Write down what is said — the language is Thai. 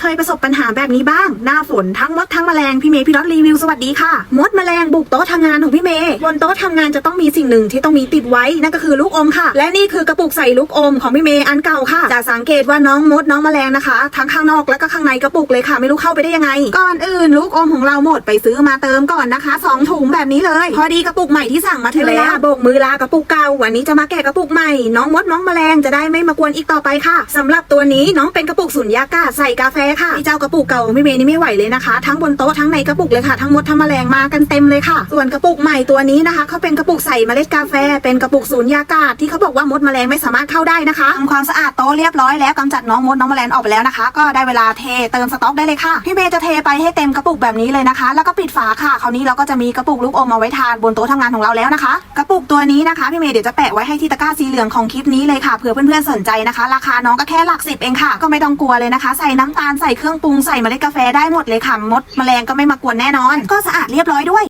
เคยประสบปัญหาแบบนี้บ้าง หน้าฝนทั้งมดทั้งแมลงพี่เมย์พี่รถรีวิวสวัสดีค่ะ มดแมลงบุกโต๊ะทำงานของพี่เมย์บนโต๊ะทำงานจะต้องมีสิ่งหนึ่งที่ต้องมีติดไว้นั่นก็คือลูกอมค่ะ และนี่คือกระปุกใส่ลูกอมของพี่เมย์อันเก่าค่ะจะสังเกตว่าน้องมดน้องแมลงนะคะ ทั้งข้างนอกและก็ข้างในกระปุกเลยค่ะ ไม่รู้เข้าไปได้ยังไง ก่อนอื่นลูกอมของเราหมดไปซื้อมาเติมก่อนนะคะสองถุงแบบนี้เลย พอดีกระปุกใหม่ที่สั่งมาถึงแล้วโบกมือลากระปุกเก่าวันนี้จะมาแกะกระปุกใหม่น้องมดน้องแมลงจะได้ไม่มากวนอีกต่อไปค่ะสำหรับตัวนี้น้องเป็นกระปุกสุญญากาศใส่กาแฟค่ะที่เจ้ากระปุกเก่าของพี่เมย์นี่ไม่ไหวเลยนะคะ ทั้งบนโต๊ะทั้งในกระปุกเลยค่ะทั้งมดทั้งแมลงมากันเต็มเลยค่ะ ส่วนกระปุกใหม่ตัวนี้นะคะเขาเป็นกระปุกใส่เมล็ดกาแฟ เป็นกระปุกสุญญากาศที่เขาบอกว่ามดแมลงไม่สามารถเข้าได้นะคะทำความสะอาดโต๊ะเรียบร้อยแล้วกำจัดน้องมดน้องแมลงออกไปแล้วนะคะ ก็ได้เวลาเทเติมสต็อกได้เลยค่ะพี่เมย์จะเทไปให้เต็มกระปุกแบบนี้เลยนะคะ แล้วก็ปิดฝาค่ะคราวนี้เราก็จะมีกระปุกลูกอมเอาไว้ทานบนโต๊ะทำงานของเราแล้วนะคะ กระปุกตัวนี้นะคะพี่เมย์เดี๋ยวจะแปะไว้ให้ที่ตะกร้าสีเหลืองของคลิปนี้เลยค่ะเผื่อเพื่อนๆสนใจนะคะ ราคาน้องก็แค่หลักสิบเองค่ะ ก็ไม่ต้องกลัวเลยนะคะ ใส่น้ำตาลใส่เครื่องปรุงใส่เมล็ดกาแฟได้หมดเลยค่ะมดแมลงก็ไม่มากวนแน่นอน ก็สะอาดเรียบร้อยด้วย